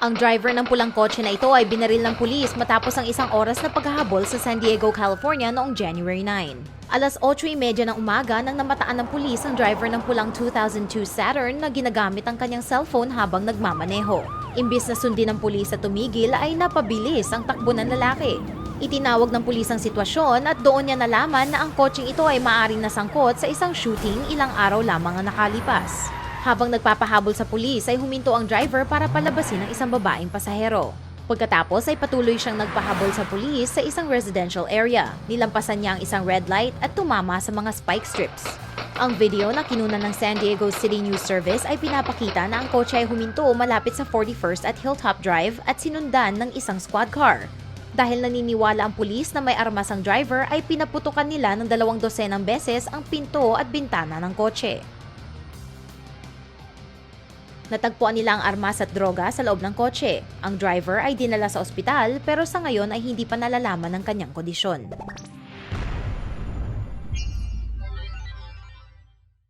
Ang driver ng pulang kotse na ito ay binaril ng pulis matapos ang isang oras na paghahabol sa San Diego, California noong January 9. Alas 8.30 ng umaga nang namataan ng pulis ang driver ng pulang 2002 Saturn na ginagamit ang kanyang cellphone habang nagmamaneho. Imbis na sundin ng pulis at tumigil ay napabilis ang takbo ng lalaki. Itinawag ng pulis ang sitwasyon at doon niya nalaman na ang kotseng ito ay maaring nasangkot sa isang shooting ilang araw lamang ang nakalipas. Habang nagpapahabol sa pulis ay huminto ang driver para palabasin ang isang babaeng pasahero. Pagkatapos ay patuloy siyang nagpahabol sa pulis sa isang residential area. Nilampasan niya ang isang red light at tumama sa mga spike strips. Ang video na kinuna ng San Diego City News Service ay pinapakita na ang kotse ay huminto malapit sa 41st at Hilltop Drive at sinundan ng isang squad car. Dahil naniniwala ang pulis na may armas ang driver ay pinaputukan nila ng dalawang dosenang beses ang pinto at bintana ng kotse. Natagpuan nila ang armas at droga sa loob ng kotse. Ang driver ay dinala sa ospital pero sa ngayon ay hindi pa nalalaman ang kanyang kondisyon.